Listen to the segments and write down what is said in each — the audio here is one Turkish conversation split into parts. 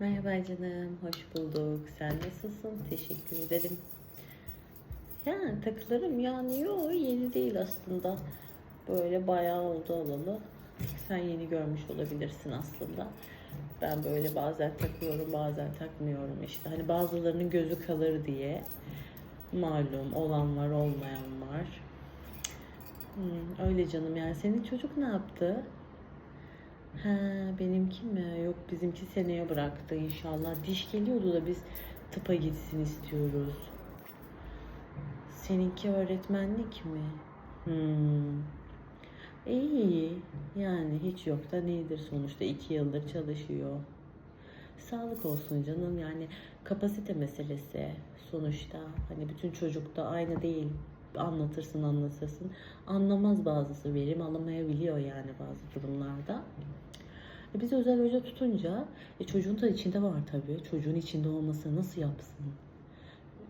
Merhaba canım, hoş bulduk. Sen nasılsın? Teşekkür ederim. Yani takılarım yani yok yeni değil aslında. Böyle bayağı oldu alalı. Sen yeni görmüş olabilirsin aslında. Ben böyle bazen takıyorum bazen takmıyorum işte. Hani bazılarının gözü kalır diye. Malum olan var olmayan var. Hmm, öyle canım yani senin çocuk ne yaptı? Ha benimki mi? Yok bizimki seneye bıraktı inşallah. Diş geliyordu da biz tıpa gitsin istiyoruz. Seninki öğretmenlik mi? Hmm. İyi yani hiç yok da nedir sonuçta iki yıldır çalışıyor. Sağlık olsun canım yani kapasite meselesi sonuçta hani bütün çocuk da aynı değil anlatırsın anlatırsın anlamaz bazısı verim alamayabiliyor yani bazı durumlarda. E biz özel hoca tutunca e çocuğun da içinde var tabii çocuğun içinde olması nasıl yapsın?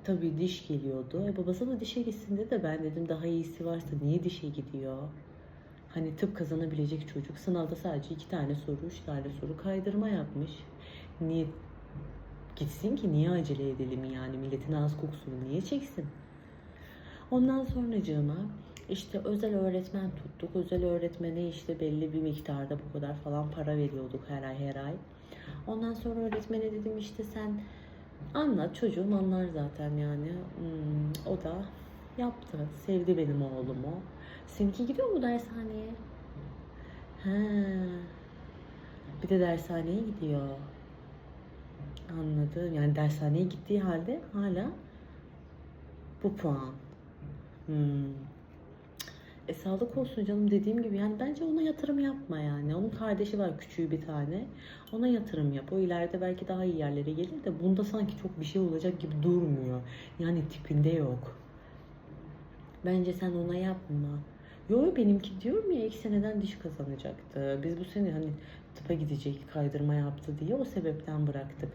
Tabii diş geliyordu. E babası da dişe gitsin dedi de ben dedim daha iyisi varsa niye dişe gidiyor? Hani tıp kazanabilecek çocuk sınavda sadece iki tane soru, üç tane soru kaydırma yapmış. Niye gitsin ki niye acele edelim yani milletin ağız kokusunu niye çeksin? Ondan sonracığıma işte özel öğretmen tuttuk. Özel öğretmene işte belli bir miktarda bu kadar falan para veriyorduk her ay her ay. Ondan sonra öğretmene dedim işte sen anlat çocuğum anlar zaten yani. Hmm, o da yaptı. Sevdi benim oğlumu. Seninki gidiyor mu dershaneye? Ha. Bir de dershaneye gidiyor. Anladım. Yani dershaneye gittiği halde hala bu puan. Hmm. E sağlık olsun canım dediğim gibi yani bence ona yatırım yapma yani. Onun kardeşi var küçüğü bir tane. Ona yatırım yap. O ileride belki daha iyi yerlere gelir de bunda sanki çok bir şey olacak gibi durmuyor. Yani tipinde yok. Bence sen ona yapma. Yo benimki diyorum ya ilk seneden diş kazanacaktı. Biz bu sene hani tıpa gidecek kaydırma yaptı diye o sebepten bıraktık.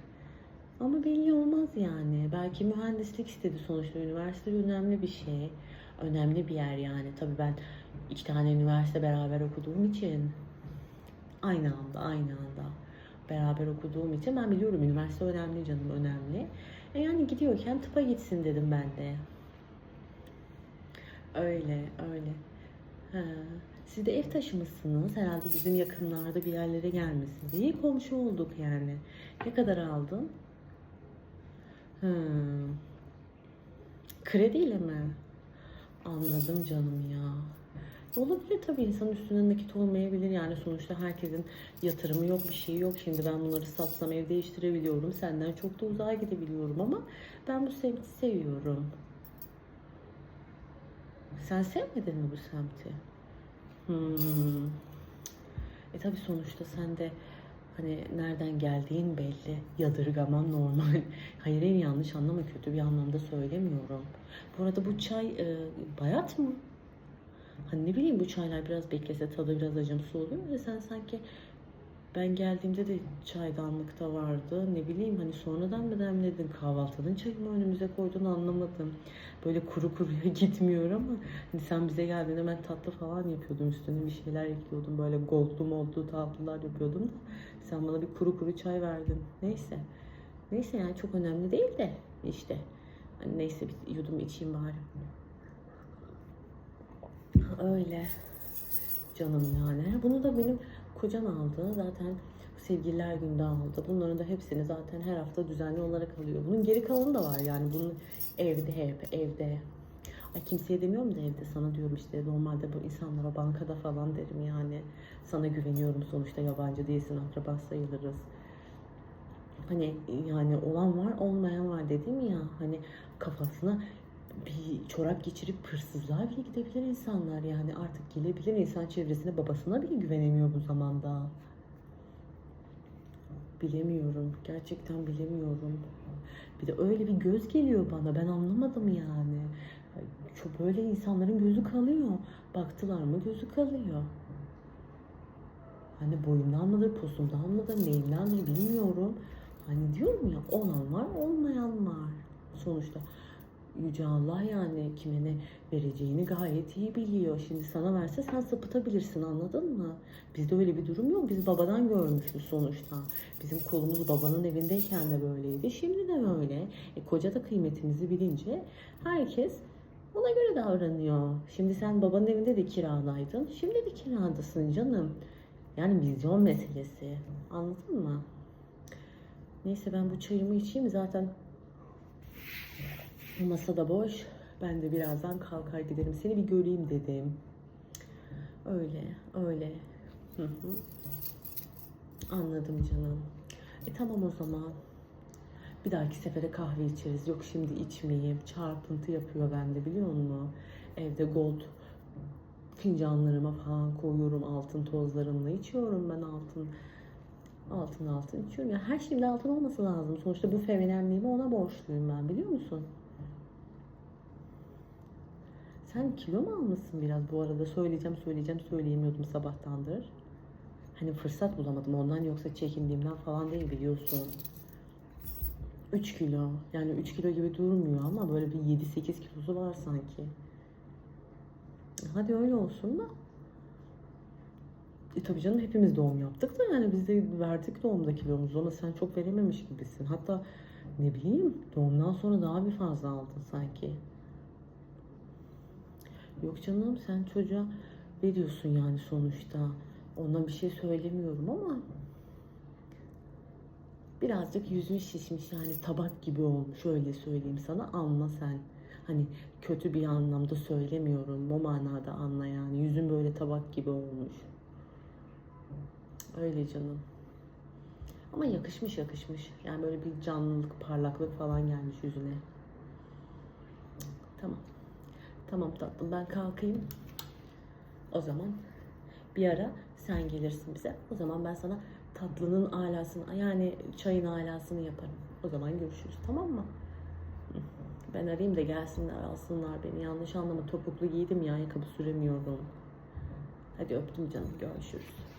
Ama belli olmaz yani. Belki mühendislik istedi sonuçta. Üniversite önemli bir şey. Önemli bir yer yani. Tabii ben iki tane üniversite beraber okuduğum için aynı anda, aynı anda beraber okuduğum için ben biliyorum üniversite önemli canım önemli. E yani gidiyorken tıpa gitsin dedim ben de. Öyle, öyle. Ha. Siz de ev taşımışsınız. Herhalde bizim yakınlarda bir yerlere gelmişsiniz. İyi komşu olduk yani. Ne kadar aldın? Hmm. Krediyle mi? Anladım canım ya. Olabilir tabii insanın üstüne nakit olmayabilir yani sonuçta herkesin yatırımı yok bir şey yok. Şimdi ben bunları satsam ev değiştirebiliyorum. Senden çok da uzağa gidebiliyorum ama ben bu semti seviyorum. Sen sevmedin mi bu semti? Hmm. E tabii sonuçta sen de hani nereden geldiğin belli. Yadırgaman normal. Hayır en yanlış anlama kötü bir anlamda söylemiyorum. Bu arada bu çay e, bayat mı? Hani ne bileyim bu çaylar biraz beklese tadı biraz acımsı oluyor ya sen sanki ben geldiğimde de çaydanlıkta vardı. Ne bileyim hani sonradan mı demledin kahvaltının çayı mı önümüze koydun anlamadım. Böyle kuru kuruya gitmiyor ama hani sen bize geldiğinde ben tatlı falan yapıyordum üstüne bir şeyler ekliyordum. Böyle goldlu modlu tatlılar yapıyordum da sen bana bir kuru kuru çay verdin. Neyse. Neyse yani çok önemli değil de işte. Hani neyse bir yudum içeyim bari. Öyle. Canım yani. Bunu da benim kocam aldı. Zaten sevgililer günde aldı. Bunların da hepsini zaten her hafta düzenli olarak alıyor. Bunun geri kalanı da var yani. Bunun evde hep evde. Ay kimseye demiyorum da evde sana diyorum işte normalde bu insanlara bankada falan derim yani. Sana güveniyorum sonuçta yabancı değilsin akraba sayılırız. Hani yani olan var olmayan var dedim ya hani kafasına bir çorap geçirip hırsızlığa bile gidebilir insanlar yani artık gelebilir insan çevresine babasına bile güvenemiyor bu zamanda. Bilemiyorum. Gerçekten bilemiyorum. Bir de öyle bir göz geliyor bana. Ben anlamadım yani. Çok böyle insanların gözü kalıyor. Baktılar mı gözü kalıyor. Hani boyumdan mıdır, posumdan mıdır, neyimdendir bilmiyorum. Hani diyorum ya olan var, olmayan var. Sonuçta Yüce Allah yani kime ne vereceğini gayet iyi biliyor. Şimdi sana verse sen sapıtabilirsin anladın mı? Bizde öyle bir durum yok. Biz babadan görmüşüz sonuçta. Bizim kolumuz babanın evindeyken de böyleydi. Şimdi de öyle. E, koca da kıymetimizi bilince herkes ona göre davranıyor. Şimdi sen babanın evinde de kiradaydın. Şimdi de kiradasın canım. Yani vizyon meselesi. Anladın mı? Neyse ben bu çayımı içeyim zaten masa da boş. Ben de birazdan kalkar giderim. Seni bir göreyim dedim. Öyle, öyle. Hı hı. Anladım canım. E tamam o zaman. Bir dahaki sefere kahve içeriz. Yok şimdi içmeyeyim. Çarpıntı yapıyor bende biliyor musun? Evde gold fincanlarıma falan koyuyorum altın tozlarımla. içiyorum ben altın. Altın altın içiyorum. Ya her şeyimde altın olması lazım. Sonuçta bu feminenliğimi ona borçluyum ben biliyor musun? Sen kilo mu almışsın biraz bu arada? Söyleyeceğim söyleyeceğim söyleyemiyordum sabahtandır. Hani fırsat bulamadım ondan yoksa çekindiğimden falan değil biliyorsun. 3 kilo. Yani 3 kilo gibi durmuyor ama böyle bir 7-8 kilosu var sanki. Hadi öyle olsun da. E tabii canım hepimiz doğum yaptık da yani biz de verdik doğumda kilomuzu ama sen çok verememiş gibisin. Hatta ne bileyim doğumdan sonra daha bir fazla aldın sanki. Yok canım sen çocuğa veriyorsun yani sonuçta. Ona bir şey söylemiyorum ama birazcık yüzün şişmiş yani tabak gibi olmuş öyle söyleyeyim sana anla sen. Hani kötü bir anlamda söylemiyorum o manada anla yani yüzün böyle tabak gibi olmuş. Öyle canım. Ama yakışmış yakışmış. Yani böyle bir canlılık, parlaklık falan gelmiş yüzüne. Tamam. Tamam tatlım ben kalkayım. O zaman bir ara sen gelirsin bize. O zaman ben sana tatlının alasını yani çayın alasını yaparım. O zaman görüşürüz tamam mı? Ben arayayım da gelsinler alsınlar beni. Yanlış anlama topuklu giydim ya ayakkabı süremiyorum. Hadi öptüm canım görüşürüz.